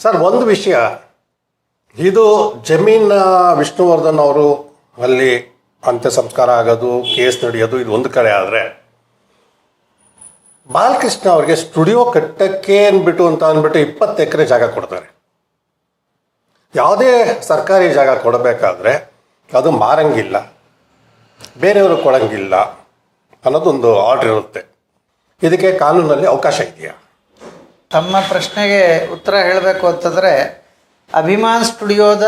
Sir, ಒಂದು ವಿಷಯ. ಇದು ಜಮೀನ್ ವಿಷ್ಣುವರ್ಧನ್ ಅವರು ಅಲ್ಲಿ ಅಂತ್ಯ ಸಂಸ್ಕಾರ ಆಗೋದು, ಕೇಸ್ ನಡೆಯೋದು, ಇದು ಒಂದು ಕಡೆ ಆದರೆ, ಬಾಲಕೃಷ್ಣ ಅವ್ರಿಗೆ ಸ್ಟುಡಿಯೋ ಕಟ್ಟಕ್ಕೆ ಅಂದ್ಬಿಟ್ಟು ಅಂತ ಅಂದ್ಬಿಟ್ಟು ಇಪ್ಪತ್ತು ಎಕರೆ ಜಾಗ ಕೊಡ್ತಾರೆ. ಯಾವುದೇ ಸರ್ಕಾರಿ ಜಾಗ ಕೊಡಬೇಕಾದ್ರೆ ಅದು ಮಾರಂಗಿಲ್ಲ, ಬೇರೆಯವರು ಕೊಡಂಗಿಲ್ಲ ಅನ್ನೋದೊಂದು ಆರ್ಡ್ರ್ ಇರುತ್ತೆ. ಇದಕ್ಕೆ ಕಾನೂನಲ್ಲಿ ಅವಕಾಶ ಇದೆಯಾ? ತಮ್ಮ ಪ್ರಶ್ನೆಗೆ ಉತ್ತರ ಹೇಳಬೇಕು ಅಂತಂದರೆ, ಅಭಿಮಾನ್ ಸ್ಟುಡಿಯೋದ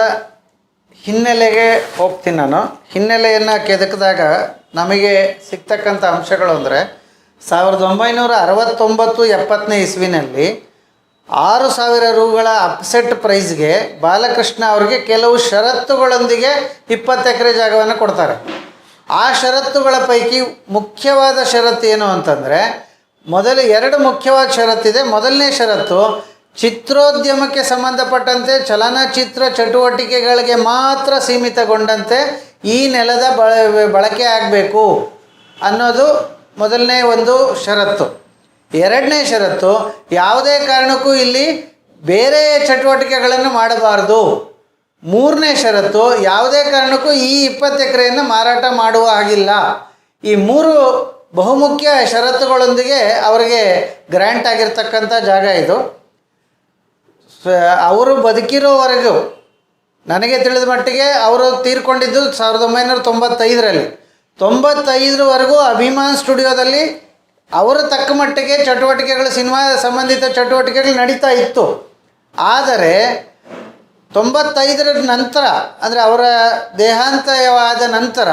ಹಿನ್ನೆಲೆಗೆ ಹೋಗ್ತೀನಿ ನಾನು. ಹಿನ್ನೆಲೆಯನ್ನು ಕೆದಕಿದಾಗ ನಮಗೆ ಸಿಗ್ತಕ್ಕಂಥ ಅಂಶಗಳು ಅಂದರೆ, ಸಾವಿರದ ಒಂಬೈನೂರ ಅರವತ್ತೊಂಬತ್ತು ಎಪ್ಪತ್ತನೇ ಇಸ್ವಿನಲ್ಲಿ ಆರು ಸಾವಿರ ರೂಗಳ ಅಪ್ಸೆಟ್ ಪ್ರೈಸ್ಗೆ ಬಾಲಕೃಷ್ಣ ಅವರಿಗೆ ಕೆಲವು ಷರತ್ತುಗಳೊಂದಿಗೆ ಇಪ್ಪತ್ತು ಎಕರೆ ಜಾಗವನ್ನು ಕೊಡ್ತಾರೆ. ಆ ಷರತ್ತುಗಳ ಪೈಕಿ ಮುಖ್ಯವಾದ ಷರತ್ತು ಏನು ಅಂತಂದರೆ ಮೊದಲು ಎರಡು ಮುಖ್ಯವಾದ ಷರತ್ತಿದೆ ಮೊದಲನೇ ಷರತ್ತು, ಚಿತ್ರೋದ್ಯಮಕ್ಕೆ ಸಂಬಂಧಪಟ್ಟಂತೆ ಚಲನಚಿತ್ರ ಚಟುವಟಿಕೆಗಳಿಗೆ ಮಾತ್ರ ಸೀಮಿತಗೊಂಡಂತೆ ಈ ನೆಲದ ಬಳ, ಬಳಕೆ ಆಗಬೇಕು ಅನ್ನೋದು ಮೊದಲನೇ ಒಂದು ಷರತ್ತು. ಎರಡನೇ ಷರತ್ತು, ಯಾವುದೇ ಕಾರಣಕ್ಕೂ ಇಲ್ಲಿ ಬೇರೆ ಚಟುವಟಿಕೆಗಳನ್ನು ಮಾಡಬಾರದು. ಮೂರನೇ ಷರತ್ತು, ಯಾವುದೇ ಕಾರಣಕ್ಕೂ ಈ ಇಪ್ಪತ್ತು ಎಕರೆಯನ್ನು ಮಾರಾಟ ಮಾಡುವ ಹಾಗಿಲ್ಲ. ಈ ಮೂರು ಬಹುಮುಖ್ಯ ಷರತ್ತುಗಳೊಂದಿಗೆ ಅವರಿಗೆ ಗ್ರ್ಯಾಂಟ್ ಆಗಿರ್ತಕ್ಕಂಥ ಜಾಗ ಇದು. ಅವರು ಬದುಕಿರೋವರೆಗೂ, ನನಗೆ ತಿಳಿದ ಮಟ್ಟಿಗೆ ಅವರು ತೀರ್ಕೊಂಡಿದ್ದು ಸಾವಿರದ ಒಂಬೈನೂರ ತೊಂಬತ್ತೈದರಲ್ಲಿ. ತೊಂಬತ್ತೈದರವರೆಗೂ ಅಭಿಮಾನ್ ಸ್ಟುಡಿಯೋದಲ್ಲಿ ಅವರು ತಕ್ಕ ಮಟ್ಟಿಗೆ ಚಟುವಟಿಕೆಗಳು, ಸಿನಿಮಾ ಸಂಬಂಧಿತ ಚಟುವಟಿಕೆಗಳು ನಡೀತಾ ಇತ್ತು. ಆದರೆ, ತೊಂಬತ್ತೈದರ ನಂತರ, ಅಂದರೆ ಅವರ ದೇಹಾಂತಯವಾದ ನಂತರ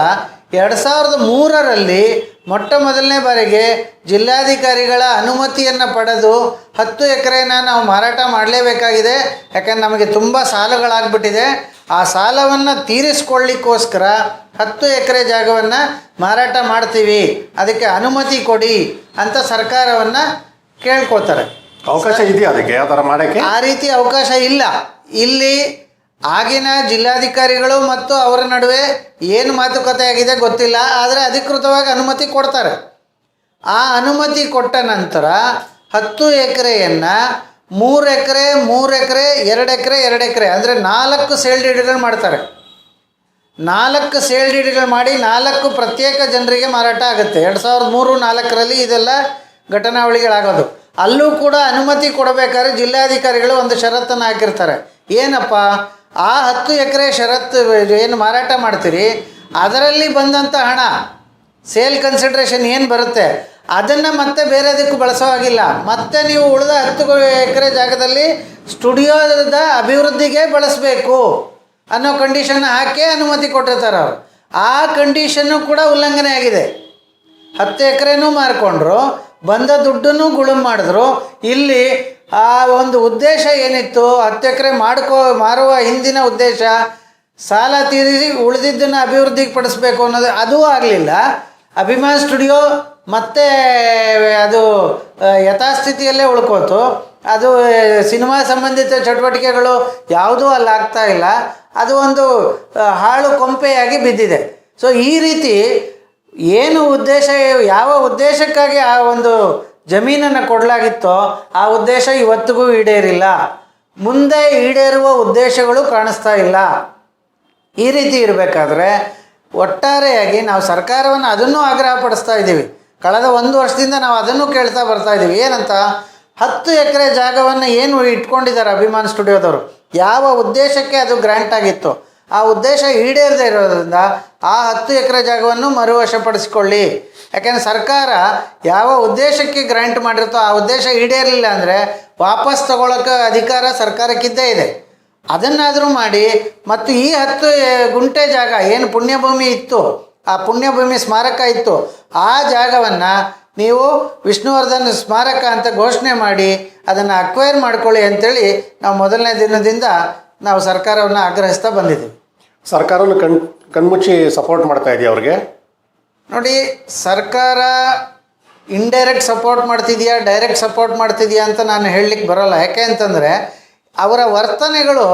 ಎರಡು ಸಾವಿರದ ಮೂರರಲ್ಲಿ ಮೊಟ್ಟ ಮೊದಲನೇ ಬಾರಿಗೆ ಜಿಲ್ಲಾಧಿಕಾರಿಗಳ ಅನುಮತಿಯನ್ನು ಪಡೆದು ಹತ್ತು ಎಕರೆನ ನಾವು ಮಾರಾಟ ಮಾಡಲೇಬೇಕಾಗಿದೆ. ಯಾಕಂದ್ರೆ ನಮಗೆ ತುಂಬ ಸಾಲಗಳಾಗ್ಬಿಟ್ಟಿದೆ. ಆ ಸಾಲವನ್ನು ತೀರಿಸ್ಕೊಳ್ಳಿಕ್ಕೋಸ್ಕರ ಹತ್ತು ಎಕರೆ ಜಾಗವನ್ನು ಮಾರಾಟ ಮಾಡ್ತೀವಿ. ಅದಕ್ಕೆ ಅನುಮತಿ ಕೊಡಿ ಅಂತ ಸರ್ಕಾರವನ್ನು ಕೇಳ್ಕೊತಾರೆ ಅವಕಾಶ ಇದೆಯಾ ಅದಕ್ಕೆ? ಯಾವ ಥರ ಮಾಡೋಕ್ಕೆ? ಆ ರೀತಿ ಅವಕಾಶ ಇಲ್ಲ. ಇಲ್ಲಿ ಆಗಿನ ಜಿಲ್ಲಾಧಿಕಾರಿಗಳು ಮತ್ತು ಅವರ ನಡುವೆ ಏನು ಮಾತುಕತೆ ಆಗಿದೆ ಗೊತ್ತಿಲ್ಲ, ಆದರೆ ಅಧಿಕೃತವಾಗಿ ಅನುಮತಿ ಕೊಡ್ತಾರೆ. ಆ ಅನುಮತಿ ಕೊಟ್ಟ ನಂತರ ಹತ್ತು ಎಕರೆಯನ್ನು ಮೂರು ಎಕರೆ ಮೂರು ಎಕರೆ, ಎರಡು ಎಕರೆ ಎರಡು ಎಕರೆ, ಅಂದರೆ ನಾಲ್ಕು ಸೇಲ್ ಮಾಡ್ತಾರೆ. ನಾಲ್ಕು ಸೇಲ್ ಡೀಡ್ಗಳು ಮಾಡಿ ನಾಲ್ಕು ಪ್ರತ್ಯೇಕ ಜನರಿಗೆ ಮಾರಾಟ ಆಗುತ್ತೆ. ಎರಡು ಸಾವಿರದ ಮೂರು ನಾಲ್ಕರಲ್ಲಿ ಇದೆಲ್ಲ ಘಟನಾವಳಿಗಳಾಗೋದು. ಅಲ್ಲೂ ಕೂಡ ಅನುಮತಿ ಕೊಡಬೇಕಾದ್ರೆ ಜಿಲ್ಲಾಧಿಕಾರಿಗಳು ಒಂದು ಷರತ್ತನ್ನು ಹಾಕಿರ್ತಾರೆ. ಏನಪ್ಪ? ಆ ಹತ್ತು ಎಕರೆ ಷರತ್ತು ಏನು ಮಾರಾಟ ಮಾಡ್ತೀರಿ, ಅದರಲ್ಲಿ ಬಂದಂಥ ಹಣ, ಸೇಲ್ ಕನ್ಸಿಡ್ರೇಷನ್ ಏನು ಬರುತ್ತೆ, ಅದನ್ನು ಮತ್ತೆ ಬೇರೆದಕ್ಕೂ ಬಳಸೋ ಹಾಗಿಲ್ಲ. ಮತ್ತೆ ನೀವು ಉಳಿದ ಹತ್ತು ಎಕರೆ ಜಾಗದಲ್ಲಿ ಸ್ಟುಡಿಯೋದ ಅಭಿವೃದ್ಧಿಗೆ ಬಳಸಬೇಕು ಅನ್ನೋ ಕಂಡೀಷನ್ ಹಾಕಿ ಅನುಮತಿ ಕೊಟ್ಟಿರ್ತಾರೆ ಅವರು. ಆ ಕಂಡೀಷನ್ನು ಕೂಡ ಉಲ್ಲಂಘನೆ ಆಗಿದೆ. ಹತ್ತು ಎಕರೆನೂ ಮಾರ್ಕೊಂಡ್ರು, ಬಂದ ದುಡ್ಡನ್ನು ಗುಳುಮ್ ಮಾಡಿದ್ರು, ಇಲ್ಲಿ ಆ ಒಂದು ಉದ್ದೇಶ ಏನಿತ್ತು? ಹತ್ತು ಎಕರೆ ಮಾಡ್ಕೋ, ಮಾರುವ ಹಿಂದಿನ ಉದ್ದೇಶ, ಸಾಲ ತೀರಿಸಿ ಉಳಿದಿದ್ದನ್ನು ಅಭಿವೃದ್ಧಿಗೆ ಪಡಿಸ್ಬೇಕು ಅನ್ನೋದು ಅದೂ ಆಗಲಿಲ್ಲ. ಅಭಿಮಾನ್ ಸ್ಟುಡಿಯೋ ಮತ್ತೆ ಅದು ಯಥಾಸ್ಥಿತಿಯಲ್ಲೇ ಉಳ್ಕೋತು. ಅದು ಸಿನಿಮಾ ಸಂಬಂಧಿತ ಚಟುವಟಿಕೆಗಳು ಯಾವುದೂ ಅಲ್ಲಿ ಆಗ್ತಾ ಇಲ್ಲ. ಅದು ಒಂದು ಹಾಳು ಕೊಂಪೆಯಾಗಿ ಬಿದ್ದಿದೆ. ಸೊ ಈ ರೀತಿ ಏನು ಉದ್ದೇಶ, ಯಾವ ಉದ್ದೇಶಕ್ಕಾಗಿ ಆ ಒಂದು ಜಮೀನನ್ನು ಕೊಡಲಾಗಿತ್ತೋ ಆ ಉದ್ದೇಶ ಇವತ್ತಿಗೂ ಈಡೇರಿಲ್ಲ. ಮುಂದೆ ಈಡೇರುವ ಉದ್ದೇಶಗಳು ಕಾಣಿಸ್ತಾ ಇಲ್ಲ. ಈ ರೀತಿ ಇರಬೇಕಾದ್ರೆ ಒಟ್ಟಾರೆಯಾಗಿ ನಾವು ಸರ್ಕಾರವನ್ನು ಅದನ್ನು ಆಗ್ರಹ ಪಡಿಸ್ತಾ ಇದ್ದೀವಿ. ಕಳೆದ ಒಂದು ವರ್ಷದಿಂದ ನಾವು ಅದನ್ನು ಕೇಳ್ತಾ ಬರ್ತಾ ಇದ್ದೀವಿ. ಏನಂತ? ಹತ್ತು ಎಕರೆ ಜಾಗವನ್ನು ಏನು ಇಟ್ಕೊಂಡಿದ್ದಾರೆ ಅಭಿಮಾನ್ ಸ್ಟುಡಿಯೋದವರು? ಯಾವ ಉದ್ದೇಶಕ್ಕೆ ಅದು ಗ್ರ್ಯಾಂಟ್ ಆಗಿತ್ತು? ಆ ಉದ್ದೇಶ ಈಡೇರದೇ ಇರೋದ್ರಿಂದ ಆ ಹತ್ತು ಎಕರೆ ಜಾಗವನ್ನು ಮರುವಶಪಡಿಸಿಕೊಳ್ಳಿ. ಯಾಕೆಂದರೆ ಸರ್ಕಾರ ಯಾವ ಉದ್ದೇಶಕ್ಕೆ ಗ್ರ್ಯಾಂಟ್ ಮಾಡಿರ್ತೋ ಆ ಉದ್ದೇಶ ಈಡೇರಲಿಲ್ಲ ಅಂದರೆ ವಾಪಸ್ ತಗೊಳ್ಳೋಕೆ ಅಧಿಕಾರ ಸರ್ಕಾರಕ್ಕಿದ್ದೇ ಇದೆ. ಅದನ್ನಾದರೂ ಮಾಡಿ ಮತ್ತು ಈ ಹತ್ತು ಗುಂಟೆ ಜಾಗ ಏನು ಪುಣ್ಯಭೂಮಿ ಇತ್ತು, ಆ ಪುಣ್ಯಭೂಮಿ ಸ್ಮಾರಕ ಇತ್ತು, ಆ ಜಾಗವನ್ನು ನೀವು ವಿಷ್ಣುವರ್ಧನ್ ಸ್ಮಾರಕ ಅಂತ ಘೋಷಣೆ ಮಾಡಿ ಅದನ್ನು ಅಕ್ವೈರ್ ಮಾಡ್ಕೊಳ್ಳಿ ಅಂತೇಳಿ ನಾವು ಮೊದಲನೇ ದಿನದಿಂದ ನಾವು ಸರ್ಕಾರವನ್ನು ಆಗ್ರಹಿಸ್ತಾ ಬಂದಿದ್ದೀವಿ. ಸರ್ಕಾರವನ್ನು ಕಣ್ ಕಣ್ಮುಚ್ಚಿ ಸಪೋರ್ಟ್ ಮಾಡ್ತಾ ಇದೆಯಾ ಅವ್ರಿಗೆ? ನೋಡಿ ಸರ್ಕಾರ ಇಂಡೈರೆಕ್ಟ್ ಸಪೋರ್ಟ್ ಮಾಡ್ತಿದೆಯಾ ಡೈರೆಕ್ಟ್ ಸಪೋರ್ಟ್ ಮಾಡ್ತಿದೆಯಾ ಅಂತ ನಾನು ಹೇಳಲಿಕ್ಕೆ ಬರೋಲ್ಲ. ಯಾಕೆ ಅಂತಂದರೆ ಅವರ ವರ್ತನೆಗಳು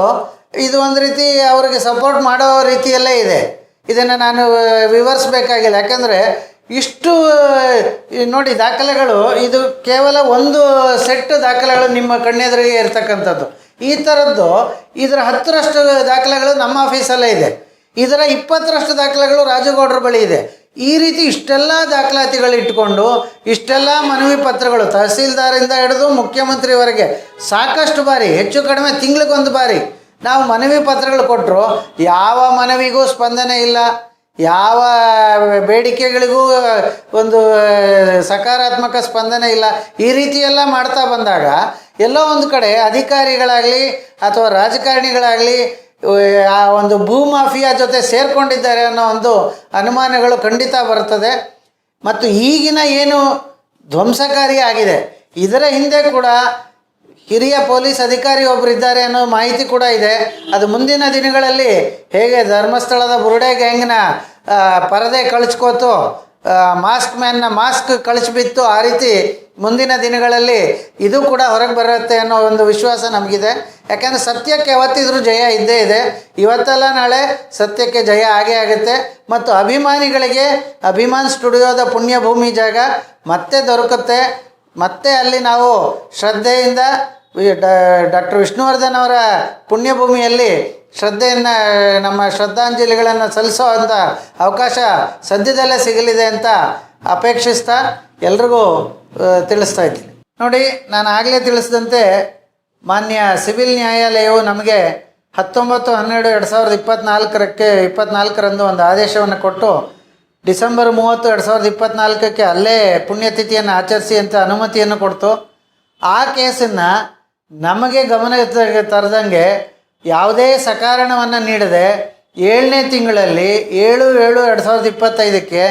ಇದು ಒಂದು ರೀತಿ ಅವರಿಗೆ ಸಪೋರ್ಟ್ ಮಾಡೋ ರೀತಿಯಲ್ಲೇ ಇದೆ. ಇದನ್ನು ನಾನು ವಿವರಿಸ್ಬೇಕಾಗಿಲ್ಲ. ಯಾಕಂದರೆ ಇಷ್ಟು ನೋಡಿ ದಾಖಲೆಗಳು ಇದು ಕೇವಲ ಒಂದು ಸೆಟ್ ದಾಖಲೆಗಳು ನಿಮ್ಮ ಕಣ್ಣೆದುರಿಗೆ ಇರ್ತಕ್ಕಂಥದ್ದು. ಈ ಥರದ್ದು ಇದರ ಹತ್ತರಷ್ಟು ದಾಖಲೆಗಳು ನಮ್ಮ ಆಫೀಸಲ್ಲೇ ಇದೆ. ಇದರ ಇಪ್ಪತ್ತರಷ್ಟು ದಾಖಲೆಗಳು ರಾಜಗೌಡರ ಬಳಿ ಇದೆ. ಈ ರೀತಿ ಇಷ್ಟೆಲ್ಲ ದಾಖಲಾತಿಗಳು ಇಟ್ಕೊಂಡು, ಇಷ್ಟೆಲ್ಲ ಮನವಿ ಪತ್ರಗಳು ತಹಸೀಲ್ದಾರಿಂದ ಹಿಡಿದು ಮುಖ್ಯಮಂತ್ರಿವರೆಗೆ ಸಾಕಷ್ಟು ಬಾರಿ, ಹೆಚ್ಚು ಕಡಿಮೆ ತಿಂಗಳಿಗೊಂದು ಬಾರಿ ನಾವು ಮನವಿ ಪತ್ರಗಳು ಕೊಟ್ಟರು ಯಾವ ಮನವಿಗೂ ಸ್ಪಂದನೆ ಇಲ್ಲ. ಯಾವ ಬೇಡಿಕೆಗಳಿಗೂ, ಒಂದು, ಸಕಾರಾತ್ಮಕ ಸ್ಪಂದನೆ ಇಲ್ಲ. ಈ ರೀತಿ ಎಲ್ಲ ಮಾಡ್ತಾ ಬಂದಾಗ ಎಲ್ಲೋ ಒಂದು ಕಡೆ ಅಧಿಕಾರಿಗಳಾಗಲಿ ಅಥವಾ ರಾಜಕಾರಣಿಗಳಾಗಲಿ ಆ ಒಂದು ಭೂ ಮಾಫಿಯಾ ಜೊತೆ ಸೇರಿಕೊಂಡಿದ್ದಾರೆ ಅನ್ನೋ ಒಂದು ಅನುಮಾನಗಳು ಖಂಡಿತ ಬರ್ತದೆ ಮತ್ತು ಈಗಿನ ಏನು ಧ್ವಂಸಕಾರಿ ಆಗಿದೆ, ಇದರ ಹಿಂದೆ ಕೂಡ ಹಿರಿಯ ಪೊಲೀಸ್ ಅಧಿಕಾರಿ ಒಬ್ಬರು ಇದ್ದಾರೆ ಅನ್ನೋ ಮಾಹಿತಿ ಕೂಡ ಇದೆ. ಅದು ಮುಂದಿನ ದಿನಗಳಲ್ಲಿ ಹೇಗೆ ಧರ್ಮಸ್ಥಳದ ಬುರುಡೆ ಗ್ಯಾಂಗ್ನ ಪರದೆ ಕಳಿಸ್ಕೋತು ಮಾಸ್ಕ್ ಮ್ಯಾನ್ನ ಮಾಸ್ಕ್ ಕಳಿಸ್ಬಿತ್ತು ಆ ರೀತಿ ಮುಂದಿನ ದಿನಗಳಲ್ಲಿ ಇದು ಕೂಡ ಹೊರಗೆ ಬರುತ್ತೆ ಅನ್ನೋ ಒಂದು ವಿಶ್ವಾಸ ನಮಗಿದೆ. ಯಾಕೆಂದರೆ ಸತ್ಯಕ್ಕೆ ಯಾವತ್ತಿದ್ರೂ ಜಯ ಇದ್ದೇ ಇದೆ. ಇವತ್ತಲ್ಲ ನಾಳೆ ಸತ್ಯಕ್ಕೆ ಜಯ ಆಗೇ ಆಗುತ್ತೆ. ಮತ್ತು ಅಭಿಮಾನಿಗಳಿಗೆ ಅಭಿಮಾನ್ ಸ್ಟುಡಿಯೋದ ಪುಣ್ಯಭೂಮಿ ಜಾಗ ಮತ್ತೆ ದೊರಕುತ್ತೆ. ಮತ್ತೆ ಅಲ್ಲಿ ನಾವು ಶ್ರದ್ಧೆಯಿಂದ ಡಾಕ್ಟರ್ ವಿಷ್ಣುವರ್ಧನ್ ಅವರ ಪುಣ್ಯಭೂಮಿಯಲ್ಲಿ ಶ್ರದ್ಧೆಯನ್ನು, ನಮ್ಮ ಶ್ರದ್ಧಾಂಜಲಿಗಳನ್ನು ಸಲ್ಲಿಸೋ ಅಂಥ ಅವಕಾಶ ಸದ್ಯದಲ್ಲೇ ಸಿಗಲಿದೆ ಅಂತ ಅಪೇಕ್ಷಿಸ್ತಾ ಎಲ್ರಿಗೂ ತಿಳಿಸ್ತಾ ಇದ್ದೀನಿ. ನೋಡಿ, ನಾನು ಆಗಲೇ ತಿಳಿಸಿದಂತೆ ಮಾನ್ಯ ಸಿವಿಲ್ ನ್ಯಾಯಾಲಯವು ನಮಗೆ ಹತ್ತೊಂಬತ್ತು, ಹನ್ನೆರಡು, ಎರಡು ಸಾವಿರದ ಇಪ್ಪತ್ತ್ನಾಲ್ಕರಕ್ಕೆ ಇಪ್ಪತ್ತ್ನಾಲ್ಕರಂದು ಒಂದು ಆದೇಶವನ್ನು ಕೊಟ್ಟು ಡಿಸೆಂಬರ್ ಮೂವತ್ತು, ಎರಡು ಸಾವಿರದ ಇಪ್ಪತ್ತ್ನಾಲ್ಕಕ್ಕೆ ಅಲ್ಲೇ ಪುಣ್ಯತಿಥಿಯನ್ನು ಆಚರಿಸಿ ಅಂತ ಅನುಮತಿಯನ್ನು ಕೊಡ್ತು. ಆ ಕೇಸನ್ನು ನಮಗೆ ಗಮನಕ್ಕೆ ತರದಂಗೆ ಯಾವುದೇ ಸಕಾರಣವನ್ನು ನೀಡದೆ ಏಳನೇ ತಿಂಗಳಲ್ಲಿ ಏಳು ಏಳು ಎರಡು ಸಾವಿರದ ಇಪ್ಪತ್ತೈದಕ್ಕೆ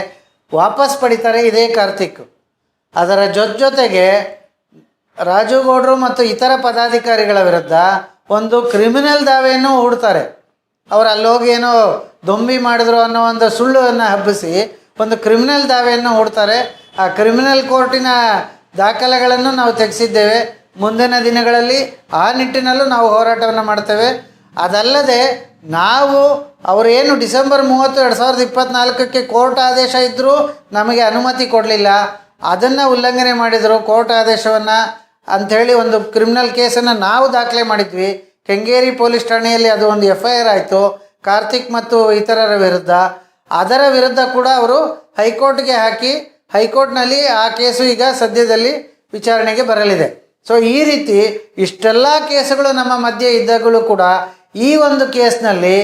ವಾಪಸ್ ಪಡಿತಾರೆ ಇದೇ ಕಾರ್ತಿಕ್. ಅದರ ಜೊತೆ ಜೊತೆಗೆ ರಾಜು ಗೌಡ್ರು ಮತ್ತು ಇತರ ಪದಾಧಿಕಾರಿಗಳ ವಿರುದ್ಧ ಒಂದು ಕ್ರಿಮಿನಲ್ ದಾವೆಯನ್ನು ಹೂಡ್ತಾರೆ. ಅವರು ಅಲ್ಲೋಗಿ ಏನೋ ದೊಂಬಿ ಮಾಡಿದ್ರು ಅನ್ನೋ ಒಂದು ಸುಳ್ಳುವನ್ನು ಹಬ್ಬಿಸಿ ಒಂದು ಕ್ರಿಮಿನಲ್ ದಾವೆಯನ್ನು ಹೂಡ್ತಾರೆ. ಆ ಕ್ರಿಮಿನಲ್ ಕೋರ್ಟಿನ ದಾಖಲೆಗಳನ್ನು ನಾವು ತೆಗೆಸಿದ್ದೇವೆ. ಮುಂದಿನ ದಿನಗಳಲ್ಲಿ ಆ ನಿಟ್ಟಿನಲ್ಲೂ ನಾವು ಹೋರಾಟವನ್ನು ಮಾಡ್ತೇವೆ. ಅದಲ್ಲದೆ ನಾವು ಅವರೇನು ಡಿಸೆಂಬರ್ ಮೂವತ್ತು ಎರಡು ಸಾವಿರದ ಇಪ್ಪತ್ತ್ನಾಲ್ಕಕ್ಕೆ ಕೋರ್ಟ್ ಆದೇಶ ಇದ್ದರೂ ನಮಗೆ ಅನುಮತಿ ಕೊಡಲಿಲ್ಲ. ಅದನ್ನು ಉಲ್ಲಂಘನೆ ಮಾಡಿದರು ಕೋರ್ಟ್ ಆದೇಶವನ್ನು ಅಂಥೇಳಿ ಒಂದು ಕ್ರಿಮಿನಲ್ ಕೇಸನ್ನು ನಾವು ದಾಖಲೆ ಮಾಡಿದ್ವಿ. ಕೆಂಗೇರಿ ಪೊಲೀಸ್ ಠಾಣೆಯಲ್ಲಿ ಅದು ಒಂದು ಎಫ್ ಐ ಆರ್ ಆಯಿತು. ಕಾರ್ತಿಕ್ ಮತ್ತು ಇತರರ ವಿರುದ್ಧ. ಅದರ ವಿರುದ್ಧ ಕೂಡ ಅವರು ಹೈಕೋರ್ಟ್ಗೆ ಹಾಕಿ ಹೈಕೋರ್ಟ್ನಲ್ಲಿ ಆ ಕೇಸು ಈಗ ಸದ್ಯದಲ್ಲಿ ವಿಚಾರಣೆಗೆ ಬರಲಿದೆ. ಸೊ ಈ ರೀತಿ ಇಷ್ಟೆಲ್ಲ ಕೇಸುಗಳು ನಮ್ಮ ಮಧ್ಯೆ ಇದ್ದಾಗಲೂ ಕೂಡ ಈ ಒಂದು ಕೇಸ್ನಲ್ಲಿ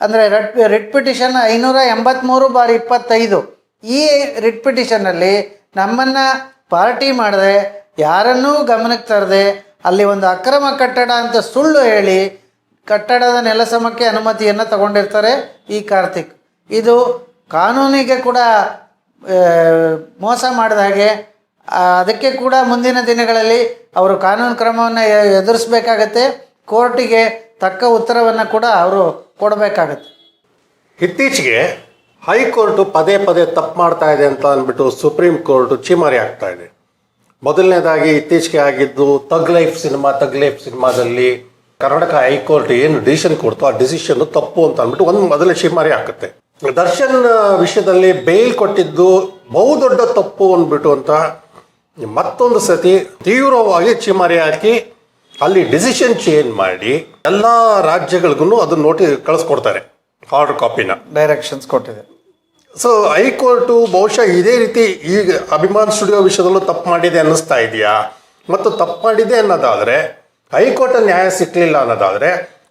ಅಂದರೆ ರೆಡ್, ರಿಟ್ ಪಿಟಿಷನ್ ಐನೂರ ಎಂಬತ್ತ್ಮೂರು ಬಾರಿ ಇಪ್ಪತ್ತೈದು ಈ ರಿಟ್ ಪಿಟಿಷನ್ನಲ್ಲಿ ನಮ್ಮನ್ನು ಪಾರ್ಟಿ ಮಾಡದೆ ಯಾರನ್ನೂ ಗಮನಕ್ಕೆ ತರದೆ ಅಲ್ಲಿ ಒಂದು ಅಕ್ರಮ ಕಟ್ಟಡ ಅಂತ ಸುಳ್ಳು ಹೇಳಿ ಕಟ್ಟಡದ ನೆಲಸಮಕ್ಕೆ ಅನುಮತಿಯನ್ನು ತಗೊಂಡಿರ್ತಾರೆ ಈ ಕಾರ್ತಿಕ್. ಇದು ಕಾನೂನಿಗೆ ಕೂಡ ಮೋಸ ಮಾಡಿದ ಹಾಗೆ ಅದಕ್ಕೆ ಕೂಡ ಮುಂದಿನ ದಿನಗಳಲ್ಲಿ ಅವರು ಕಾನೂನು ಕ್ರಮವನ್ನು ಎದುರಿಸಬೇಕಾಗತ್ತೆ. ಕೋರ್ಟಿಗೆ ತಕ್ಕ ಉತ್ತರವನ್ನು ಕೂಡ ಅವರು ಕೊಡಬೇಕಾಗತ್ತೆ. ಇತ್ತೀಚೆಗೆ ಹೈಕೋರ್ಟು ಪದೇ ಪದೇ ತಪ್ಪು ಮಾಡ್ತಾ ಇದೆ ಅಂತ ಅಂದ್ಬಿಟ್ಟು ಸುಪ್ರೀಂ ಕೋರ್ಟು ಚಿಮಾರಿ ಆಗ್ತಾ ಇದೆ. ಮೊದಲನೇದಾಗಿ ಇತ್ತೀಚೆಗೆ ಆಗಿದ್ದು Thug Life cinema, thug life ಸಿನಿಮಾದಲ್ಲಿ ಕರ್ನಾಟಕ ಹೈಕೋರ್ಟ್ ಏನು ಡಿಸಿಷನ್ ಕೊಡ್ತೋ ಆ ಡಿಸಿಷನ್ ತಪ್ಪು ಅಂತ ಅಂದ್ಬಿಟ್ಟು ಒಂದು ಮೊದಲೇ ಚಿಮಾರಿ ಹಾಕುತ್ತೆ. ದರ್ಶನ್ ವಿಷಯದಲ್ಲಿ ಬೇಲ್ ಕೊಟ್ಟಿದ್ದು ಬಹುದೊಡ್ಡ ತಪ್ಪು ಅಂದ್ಬಿಟ್ಟು ಅಂತ ಮತ್ತೊಂದು ಸತಿ ತೀವ್ರವಾಗಿ ಚಿಮಾರಿ ಹಾಕಿ ಅಲ್ಲಿ ಡಿಸಿಷನ್ ಚೇಂಜ್ ಮಾಡಿ ಎಲ್ಲ ರಾಜ್ಯಗಳಿಗೂ ಅದನ್ನ ನೋಟಿ ಕಳಿಸ್ಕೊಡ್ತಾರೆ ಆರ್ಡರ್ ಕಾಪಿನ ಡೈರೆಕ್ಷನ್ಸ್ ಕೊಟ್ಟಿದೆ. ಸೊ ಹೈಕೋರ್ಟು ಬಹುಶಃ ಇದೇ ರೀತಿ ಈಗ ಅಭಿಮಾನ್ ಸ್ಟುಡಿಯೋ ವಿಷಯದಲ್ಲೂ ತಪ್ಪು ಮಾಡಿದೆ ಅನ್ನಿಸ್ತಾ ಇದೆಯಾ? ಮತ್ತು ತಪ್ಪು ಮಾಡಿದೆ ಅನ್ನೋದಾದರೆ ಹೈಕೋರ್ಟ್ ನ್ಯಾಯ ಸಿಕ್ಕಲಿಲ್ಲ ಅನ್ನೋದಾದರೆ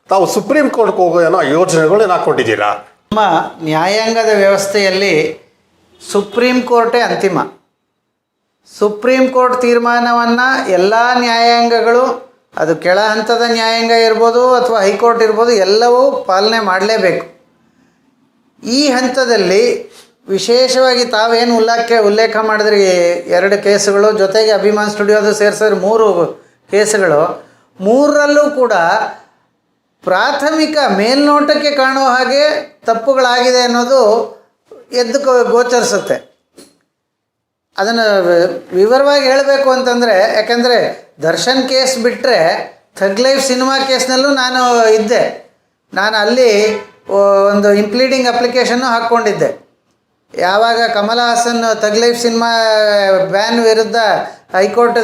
ತಾವು ಸುಪ್ರೀಂ ಕೋರ್ಟ್ಗೆ ಹೋಗೋ ಏನೋ ಯೋಜನೆಗಳನ್ನ ಹಾಕೊಂಡಿದ್ದೀರಾ ನಮ್ಮ ನ್ಯಾಯಾಂಗದ ವ್ಯವಸ್ಥೆಯಲ್ಲಿ ಸುಪ್ರೀಂ ಕೋರ್ಟೇ ಅಂತಿಮ. ಸುಪ್ರೀಂ ಕೋರ್ಟ್ ತೀರ್ಮಾನವನ್ನು ಎಲ್ಲ ನ್ಯಾಯಾಂಗಗಳು, ಅದು ಕೆಳ ಹಂತದ ನ್ಯಾಯಾಂಗ ಇರ್ಬೋದು ಅಥವಾ ಹೈಕೋರ್ಟ್ ಇರ್ಬೋದು, ಎಲ್ಲವೂ ಪಾಲನೆ ಮಾಡಲೇಬೇಕು. ಈ ಹಂತದಲ್ಲಿ ವಿಶೇಷವಾಗಿ ತಾವೇನು ಉಲ್ಲೇಖ ಉಲ್ಲೇಖ ಮಾಡಿದ್ರಿ, ಎರಡು ಕೇಸುಗಳು, ಜೊತೆಗೆ ಅಭಿಮಾನ್ ಸ್ಟುಡಿಯೋದು ಸೇರಿಸಿದ್ರೆ ಮೂರು ಕೇಸುಗಳು. ಮೂರರಲ್ಲೂ ಕೂಡ ಪ್ರಾಥಮಿಕ ಮೇಲ್ನೋಟಕ್ಕೆ ಕಾಣುವ ಹಾಗೆ ತಪ್ಪುಗಳಾಗಿದೆ ಅನ್ನೋದು ಎದ್ದು ಗೋಚರಿಸುತ್ತೆ. ಅದನ್ನು ವಿವರವಾಗಿ ಹೇಳಬೇಕು ಅಂತಂದರೆ, ಯಾಕೆಂದರೆ ದರ್ಶನ್ ಕೇಸ್ ಬಿಟ್ಟರೆ ಥಗ್ ಲೈಫ್ ಸಿನಿಮಾ ಕೇಸ್ನಲ್ಲೂ ನಾನು ಇದ್ದೆ. ನಾನು ಅಲ್ಲಿ ಒಂದು ಇಂಪ್ಲೀಡಿಂಗ್ ಅಪ್ಲಿಕೇಶನ್ನು ಹಾಕ್ಕೊಂಡಿದ್ದೆ. ಯಾವಾಗ Kamal Haasan thug life cinema ban ವಿರುದ್ಧ ಹೈಕೋರ್ಟ್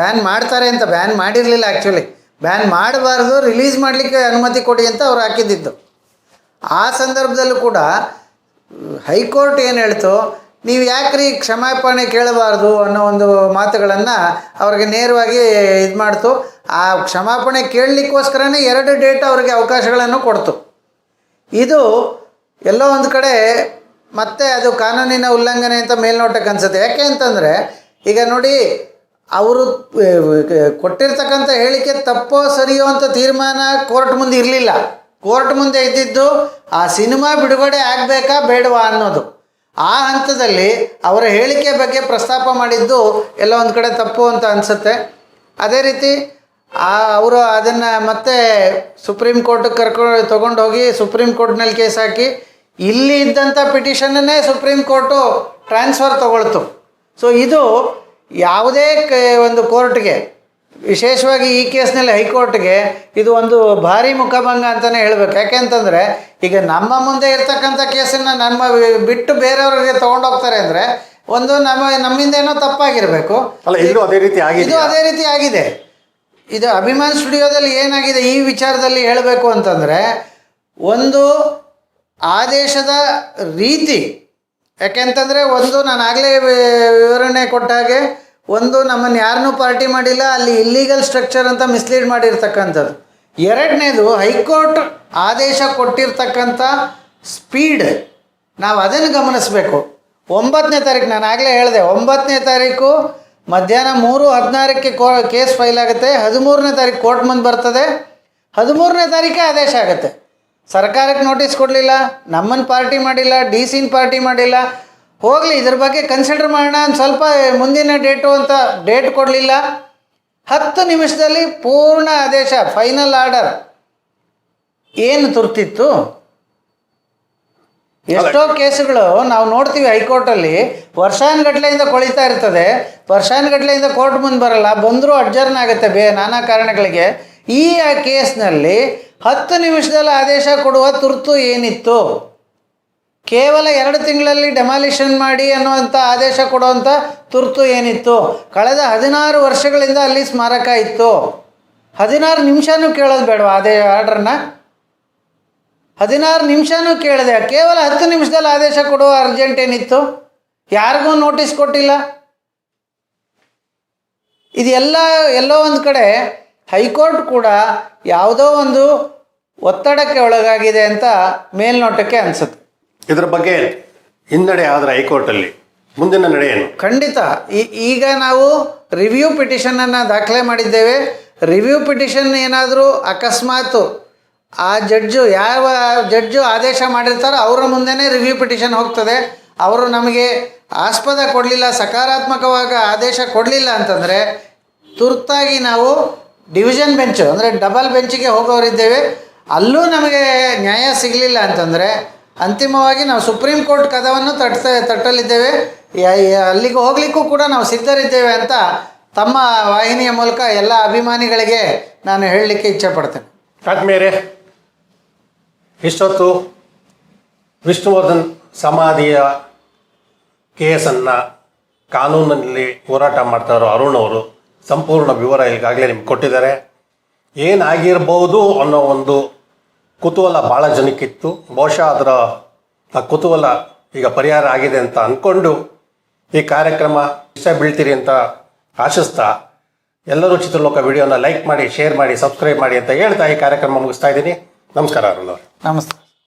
ಬ್ಯಾನ್ ಮಾಡ್ತಾರೆ ಅಂತ ಬ್ಯಾನ್ ಮಾಡಿರಲಿಲ್ಲ ಆ್ಯಕ್ಚುಲಿ ಬ್ಯಾನ್ ಮಾಡಬಾರ್ದು, ರಿಲೀಸ್ ಮಾಡಲಿಕ್ಕೆ ಅನುಮತಿ ಕೊಡಿ ಅಂತ ಅವ್ರು ಹಾಕಿದ್ದಿದ್ದು. ಆ ಸಂದರ್ಭದಲ್ಲೂ ಕೂಡ ಹೈಕೋರ್ಟ್ ಏನು ಹೇಳ್ತು ನೀವು ಯಾಕ್ರಿ ಕ್ಷಮಾಪಣೆ ಕೇಳಬಾರ್ದು ಅನ್ನೋ ಒಂದು ಮಾತುಗಳನ್ನು ಅವ್ರಿಗೆ ನೇರವಾಗಿ ಇದು ಮಾಡ್ತು. ಆ ಕ್ಷಮಾಪಣೆ ಕೇಳಲಿಕ್ಕೋಸ್ಕರನೇ ಎರಡು ಡೇಟ್ ಅವ್ರಿಗೆ ಅವಕಾಶಗಳನ್ನು ಕೊಡ್ತು. ಇದು ಎಲ್ಲೋ ಒಂದು ಕಡೆ ಮತ್ತೆ ಅದು ಕಾನೂನಿನ ಉಲ್ಲಂಘನೆ ಅಂತ ಮೇಲ್ನೋಟಕ್ಕೆ ಅನ್ಸುತ್ತೆ. ಯಾಕೆ ಅಂತಂದರೆ, ಈಗ ನೋಡಿ, ಅವರು ಕೊಟ್ಟಿರ್ತಕ್ಕಂಥ ಹೇಳಿಕೆ ತಪ್ಪೋ ಸರಿಯೋ ಅಂತ ತೀರ್ಮಾನ ಕೋರ್ಟ್ ಮುಂದೆ ಇರಲಿಲ್ಲ. ಕೋರ್ಟ್ ಮುಂದೆ ಇದ್ದಿದ್ದು ಆ ಸಿನಿಮಾ ಬಿಡುಗಡೆ ಆಗಬೇಕಾ ಬೇಡವಾ ಅನ್ನೋದು. ಆ ಹಂತದಲ್ಲಿ ಅವರ ಹೇಳಿಕೆ ಬಗ್ಗೆ ಪ್ರಸ್ತಾಪ ಮಾಡಿದ್ದು ಎಲ್ಲ ಒಂದು ಕಡೆ ತಪ್ಪು ಅಂತ ಅನಿಸುತ್ತೆ. ಅದೇ ರೀತಿ, ಆ, ಅವರು ಅದನ್ನು ಮತ್ತೆ ಸುಪ್ರೀಂ ಕೋರ್ಟಿಗೆ ಕರ್ಕೊಂಡು ತೊಗೊಂಡು ಹೋಗಿ ಸುಪ್ರೀಂ ಕೋರ್ಟ್ನಲ್ಲಿ ಕೇಸ್ ಹಾಕಿ ಇಲ್ಲಿ ಇದ್ದಂಥ ಪಿಟಿಷನನ್ನೇ ಸುಪ್ರೀಂ ಕೋರ್ಟು ಟ್ರಾನ್ಸ್ಫರ್ ತಗೊಳ್ತು. ಸೊ ಇದು ಯಾವುದೇ ಕ, ಒಂದು ಕೋರ್ಟ್ಗೆ ವಿಶೇಷವಾಗಿ ಈ ಕೇಸ್ನಲ್ಲಿ ಹೈಕೋರ್ಟ್ಗೆ ಇದು ಒಂದು ಭಾರಿ ಮುಖಭಂಗ ಅಂತಲೇ ಹೇಳ್ಬೇಕು. ಯಾಕೆಂತಂದರೆ ಈಗ ನಮ್ಮ ಮುಂದೆ ಇರ್ತಕ್ಕಂಥ ಕೇಸನ್ನು ನಮ್ಮ ಬಿಟ್ಟು ಬೇರೆಯವ್ರಿಗೆ ತೊಗೊಂಡೋಗ್ತಾರೆ ಅಂದರೆ ಒಂದು ನಮ್ಮ ನಮ್ಮಿಂದ ಏನೋ ತಪ್ಪಾಗಿರಬೇಕು. ಅಲ್ಲ ಇದು ಅದೇ ರೀತಿ ಇದು ಆಗಿದೆ. ಅದೇ ರೀತಿ ಆಗಿದೆ. ಇದು ಅಭಿಮಾನ್ ಸ್ಟುಡಿಯೋದಲ್ಲಿ ಏನಾಗಿದೆ ಈ ವಿಚಾರದಲ್ಲಿ ಹೇಳಬೇಕು ಅಂತಂದರೆ ಒಂದು ಆದೇಶದ ರೀತಿ ಯಾಕೆಂತಂದರೆ ಒಂದು ನಾನು ಆಗಲೇ ವಿವರಣೆ ಕೊಟ್ಟ ಹಾಗೆ ಒಂದು ನಮ್ಮನ್ನು ಯಾರನ್ನೂ ಪಾರ್ಟಿ ಮಾಡಿಲ್ಲ, ಅಲ್ಲಿ ಇಲ್ಲೀಗಲ್ ಸ್ಟ್ರಕ್ಚರ್ ಅಂತ ಮಿಸ್ಲೀಡ್ ಮಾಡಿರ್ತಕ್ಕಂಥದ್ದು. ಎರಡನೇದು, ಹೈಕೋರ್ಟ್ ಆದೇಶ ಕೊಟ್ಟಿರ್ತಕ್ಕಂಥ ಸ್ಪೀಡ್ ನಾವು ಅದನ್ನು ಗಮನಿಸಬೇಕು. ಒಂಬತ್ತನೇ ತಾರೀಕು ನಾನು ಆಗಲೇ ಹೇಳಿದೆ ಒಂಬತ್ತನೇ ತಾರೀಕು ಮಧ್ಯಾಹ್ನ ಮೂರು ಹದಿನಾರಕ್ಕೆ ಕೋ, ಕೇಸ್ ಫೈಲ್ ಆಗುತ್ತೆ. ಹದಿಮೂರನೇ ತಾರೀಕು ಕೋರ್ಟ್ ಮುಂದೆ ಬರ್ತದೆ. ಹದಿಮೂರನೇ ತಾರೀಕೆ ಆದೇಶ ಆಗುತ್ತೆ. ಸರ್ಕಾರಕ್ಕೆ ನೋಟಿಸ್ ಕೊಡಲಿಲ್ಲ ನಮ್ಮನ್ನು ಪಾರ್ಟಿ ಮಾಡಿಲ್ಲ ಡಿ ಸಿನ ಪಾರ್ಟಿ ಮಾಡಿಲ್ಲ ಹೋಗಲಿ ಇದ್ರ ಬಗ್ಗೆ ಕನ್ಸಿಡರ್ ಮಾಡೋಣ. ಸ್ವಲ್ಪ ಮುಂದಿನ ಡೇಟು ಅಂತ ಡೇಟ್ ಕೊಡಲಿಲ್ಲ. ಹತ್ತು ನಿಮಿಷದಲ್ಲಿ ಪೂರ್ಣ ಆದೇಶ ಫೈನಲ್ ಆರ್ಡರ್ ಏನು ತುರ್ತಿತ್ತು? ಎಷ್ಟೋ ಕೇಸುಗಳು ನಾವು ನೋಡ್ತೀವಿ ಹೈಕೋರ್ಟಲ್ಲಿ. ವರ್ಷಾನುಗಟ್ಲೆಯಿಂದ ಕೊಳಿತಾ ಇರ್ತದೆ. ವರ್ಷಾನುಗಟ್ಲೆಯಿಂದ ಕೋರ್ಟ್ ಮುಂದೆ ಬರಲ್ಲ. ಬಂದರೂ ಅಡ್ಜರ್ನ್ ಆಗುತ್ತೆ ಬೇ ನಾನಾ ಕಾರಣಗಳಿಗೆ. ಈ ಕೇಸ್ನಲ್ಲಿ ಹತ್ತು ನಿಮಿಷದಲ್ಲಿ ಆದೇಶ ಕೊಡುವ ತುರ್ತು ಏನಿತ್ತು? ಕೇವಲ ಎರಡು ತಿಂಗಳಲ್ಲಿ ಡೆಮಾಲಿಷನ್ ಮಾಡಿ ಅನ್ನುವಂಥ ಆದೇಶ ಕೊಡುವಂಥ ತುರ್ತು ಏನಿತ್ತು? ಕಳೆದ ಹದಿನಾರು ವರ್ಷಗಳಿಂದ ಅಲ್ಲಿ ಸ್ಮಾರಕ ಇತ್ತು. ಹದಿನಾರು ನಿಮಿಷನೂ ಕೇಳೋದು ಬೇಡವಾ ಅದೇ ಆರ್ಡ್ರನ್ನ ಹದಿನಾರು ನಿಮಿಷನೂ ಕೇಳಿದೆ. ಕೇವಲ ಹತ್ತು ನಿಮಿಷದಲ್ಲಿ ಆದೇಶ ಕೊಡುವ ಅರ್ಜೆಂಟ್ ಏನಿತ್ತು? ಯಾರಿಗೂ ನೋಟಿಸ್ ಕೊಟ್ಟಿಲ್ಲ. ಇದೆಲ್ಲ ಎಲ್ಲೋ ಒಂದು ಕಡೆ ಹೈಕೋರ್ಟ್ ಕೂಡ ಯಾವುದೋ ಒಂದು ಒತ್ತಡಕ್ಕೆ ಒಳಗಾಗಿದೆ ಅಂತ ಮೇಲ್ನೋಟಕ್ಕೆ ಅನಿಸುತ್ತೆ. ಇದ್ರ ಬಗ್ಗೆ ಹಿನ್ನಡೆ ಆದ್ರೆ ಹೈಕೋರ್ಟಲ್ಲಿ. ಮುಂದಿನ ನಡೆ ಏನು? ಖಂಡಿತ. ಈಗ ನಾವು ರಿವ್ಯೂ ಪಿಟಿಷನನ್ನು ದಾಖಲೆ ಮಾಡಿದ್ದೇವೆ. ರಿವ್ಯೂ ಪಿಟಿಷನ್ ಏನಾದರೂ ಅಕಸ್ಮಾತು ಆ ಜಡ್ಜು ಯಾವ ಜಡ್ಜು ಆದೇಶ ಮಾಡಿರ್ತಾರೋ ಅವರ ಮುಂದೆನೇ ರಿವ್ಯೂ ಪಿಟಿಷನ್ ಹೋಗ್ತದೆ. ಅವರು ನಮಗೆ ಆಸ್ಪದ ಕೊಡಲಿಲ್ಲ, ಸಕಾರಾತ್ಮಕವಾಗಿ ಆದೇಶ ಕೊಡಲಿಲ್ಲ ಅಂತಂದರೆ ತುರ್ತಾಗಿ ನಾವು ಡಿವಿಷನ್ ಬೆಂಚು, ಅಂದರೆ ಡಬಲ್ ಬೆಂಚಿಗೆ ಹೋಗೋರಿದ್ದೇವೆ. ಅಲ್ಲೂ ನಮಗೆ ನ್ಯಾಯ ಸಿಗಲಿಲ್ಲ ಅಂತಂದರೆ ಅಂತಿಮವಾಗಿ ನಾವು ಸುಪ್ರೀಂ ಕೋರ್ಟ್ ಕದವನ್ನು ತಟ್ಟ ತಟ್ಟಲಿದ್ದೇವೆ. ಅಲ್ಲಿಗೆ ಹೋಗಲಿಕ್ಕೂ ಕೂಡ ನಾವು ಸಿದ್ಧರಿದ್ದೇವೆ ಅಂತ ತಮ್ಮ ವಾಹಿನಿಯ ಮೂಲಕ ಎಲ್ಲ ಅಭಿಮಾನಿಗಳಿಗೆ ನಾನು ಹೇಳಲಿಕ್ಕೆ ಇಚ್ಛೆಪಡ್ತೇನೆ. ಆದ್ಮೇಲೆ ಇಷ್ಟೊತ್ತು ವಿಷ್ಣುವರ್ಧನ್ ಸಮಾಧಿಯ ಕೇಸನ್ನು ಕಾನೂನಿನಲ್ಲಿ ಹೋರಾಟ ಮಾಡ್ತಾ ಇರೋ ಅರುಣ್ ಅವರು ಸಂಪೂರ್ಣ ವಿವರ ಈಗಾಗಲೇ ನಿಮ್ಗೆ ಕೊಟ್ಟಿದ್ದಾರೆ. ಏನಾಗಿರ್ಬೋದು ಅನ್ನೋ ಒಂದು ಕುತೂಹಲ ಭಾಳ ಜನಕ್ಕಿತ್ತು. ಬಹುಶಃ ಅದರ ಕುತೂಹಲ ಈಗ ಪರಿಹಾರ ಆಗಿದೆ ಅಂತ ಅಂದ್ಕೊಂಡು ಈ ಕಾರ್ಯಕ್ರಮ ಇಷ್ಟ ಬೀಳ್ತೀರಿ ಅಂತ ಆಶಿಸ್ತಾ ಎಲ್ಲರೂ ಚಿತ್ರಲೋಕ ವಿಡಿಯೋನ ಲೈಕ್ ಮಾಡಿ, ಶೇರ್ ಮಾಡಿ, ಸಬ್ಸ್ಕ್ರೈಬ್ ಮಾಡಿ ಅಂತ ಹೇಳ್ತಾ ಈ ಕಾರ್ಯಕ್ರಮ ಮುಗಿಸ್ತಾ ಇದ್ದೀನಿ. ನಮಸ್ಕಾರ ಅರುಣ್ ನಮಸ್ತೆ.